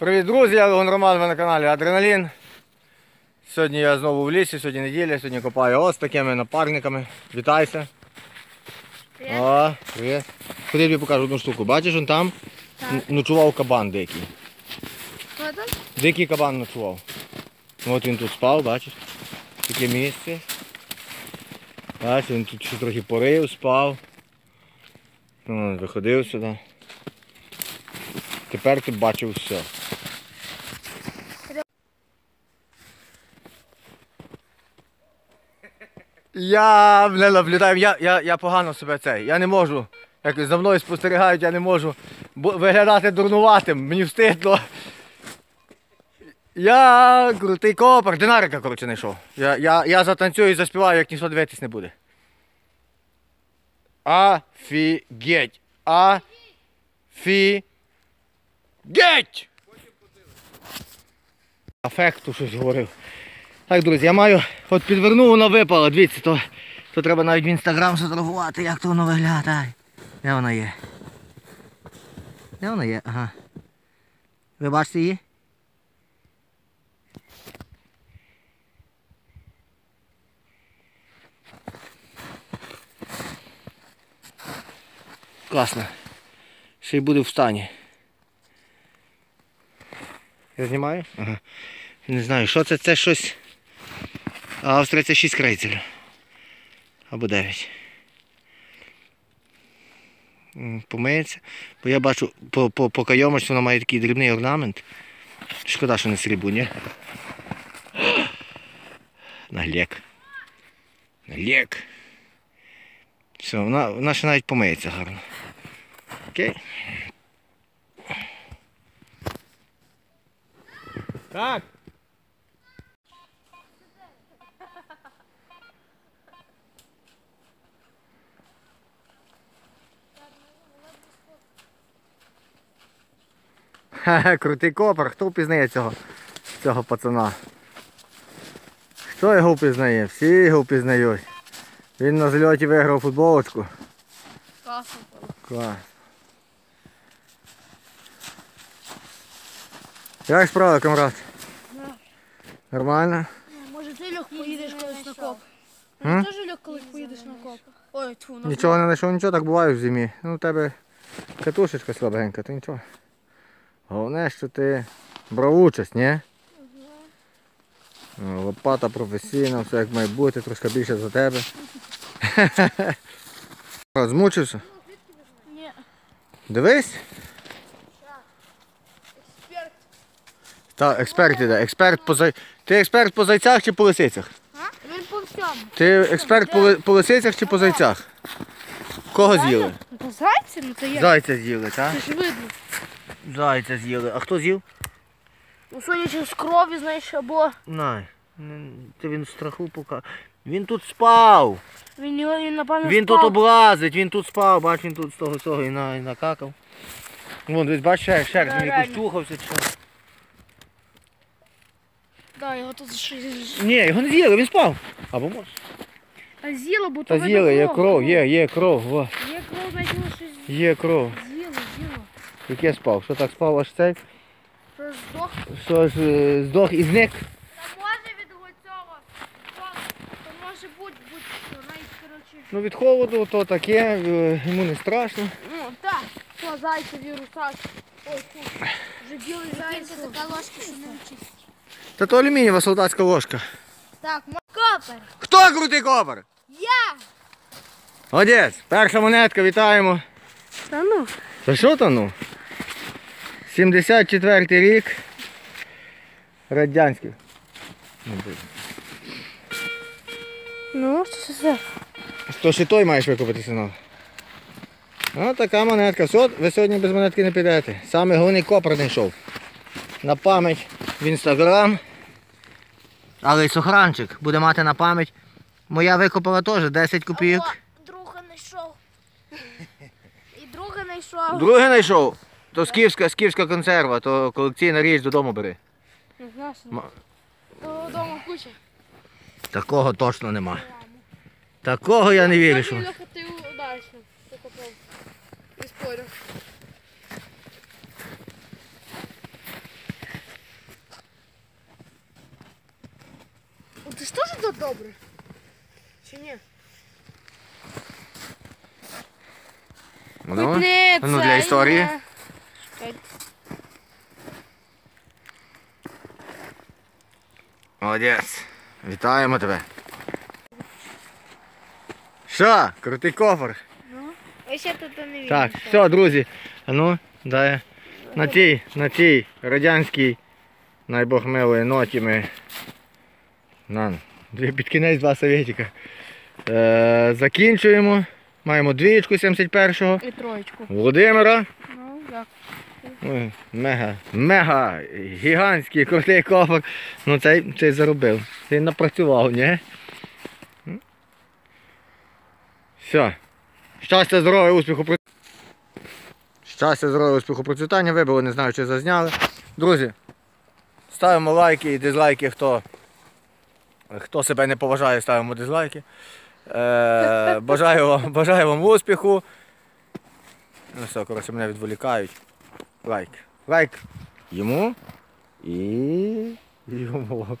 Привіт, друзі, я Леон Роман, ви на каналі Адреналін. Сьогодні я знову в лісі, сьогодні неділя, сьогодні копаю ось такими напарниками. Вітайся. Привіт. О, привіт. Ходи я тобі покажу одну штуку. Бачиш, он там Так. н- ночував кабан дикий. Хто там? Дикий кабан ночував. От він тут спав, бачиш? Таке місце. Бачиш, він тут ще трохи порив, спав. Ну, виходив сюди. Тепер ти бачив все. Я не наблюдаю, я, я, я погано себе цей. Я не можу. Як за мною спостерігають, я не можу виглядати дурнуватим. Мені встидло. Я крутий копер, динарика, коротше, знайшов. Я, я, я затанцюю і заспіваю, як ніхто дивитись не буде. Афігеть. Афігеть. Афекту щось говорив. Так, друзі, я маю, от підвернув, воно випало, дивіться, то, то треба навіть в інстаграм сфотографувати, як то воно виглядає. Де вона є? Де вона є? Ага. Ви бачите її? Класно. Ще й буде в стані. Я знімаю? Ага. Не знаю, що це, це щось. Австрія це 6 крейцерів. Або 9. Помиється. Бо я бачу по, по, по кайомочці вона має такий дрібний орнамент. Шкода, що не срібло, ні? Наглек. Наглек. Все, вона, вона ще навіть помиється гарно. Окей. Так. Ха-ха, крутий копер. Хто впізнає цього, цього пацана? Хто його впізнає? Всі його впізнають. Він на зльоті виграв футболочку. Класно було. Клас. Як справа, камрад? Нормально? Може ти Льох поїдеш колись на коп? Може теж Льох колись поїдеш на коп? Ой, тьфу, на Нічого не знайшов, нічого так буває в зимі. Ну, у тебе катушечка слабенька, то нічого. Головне, що ти брав участь, ні? Ну, Лопата професійна, все як має бути, трошки більше за тебе. Змучився? Ні. Дивись. Експерт. Так, експерт іде. Експерт по зай... Ти експерт по зайцях чи по лисицях? Він по всьому. Ти експерт по, ли- по лисицях чи по зайцях? Кого з'їли? Ну то зайці, ну то я. Зайця з'їли, так? Це ж видно. Зайця з'їли. А хто з'їв? Ну судячи з крові, знаєш, або Най. Ти він страху пока. Він тут спав. він, його- він напевно Він спав. тут облазить, він тут спав, бач, він тут з того всього і, на, і накакав. Вон, десь бач, шерсть, шерсть, він Да, якось реально. чухався чи що. Да, його тут зашили. Ні, його не з'їли, він спав. Або може. Та з'їло, бо то Та з'їли, є кров, є, є кров, во, Є кров, навіть його щось є кров. з'їло, з'їло. Яке спав? Що так спав аж цей? Що здох. Що ж е, здох і зник? Та може від цього. То може бути, будь що навіть, коротше. Ну від холоду то таке, е, йому не страшно. Ну, так, що зайцеві русак. Ой, фу, вже білий зайць. Це така ложка, що не вчиться. Та то алюмінієва солдатська ложка. Так, копер. Хто крутий копер? Я! Молодець, перша монетка, вітаємо. Та ну. Та що там ну? 74 рік. Радянський. Ну, блін. Ну, що це? То ще той маєш викупити сигнал. Ось така монетка. Все, ви сьогодні без монетки не підете. Саме головний копер знайшов. На пам'ять в інстаграм. Але й сохранчик буде мати на пам'ять. Моя викопала теж 10 копійок. О, друга знайшов. І друга знайшов. Другий знайшов. То скіфська, скіфська консерва, то колекційна річ додому бери. Не знаю, що то вдома куча. Такого точно нема. Такого я не вірю. Що... Льоха, ти далі закопав. Не спорю. Це ж теж тут добре? Чи ні? Ну, не ну, для історії. не. Молодець. Вітаємо тебе. Що, крутий кофр. Ось я тут не Так, все, друзі. А ну, дай. На цій, на цій радянській, най Бог милої ноті ми. На, під кінець два советика. Е, закінчуємо. Маємо двієчку 71-го. І троєчку. Володимира. Ну, як? Ой, мега, мега гігантський крутий кофр. Ну цей, цей заробив. Він напрацював, ні? Все. Щастя, здоров'я, успіху, Щастя, здоров'я, успіху, процвітання. Вибили, не знаю, чи зазняли. Друзі, ставимо лайки і дизлайки, хто, хто себе не поважає, ставимо дизлайки. Е, бажаю, вам, бажаю вам успіху. Ну все, коротше, мене відволікають. Лайк. Лайк йому і йому.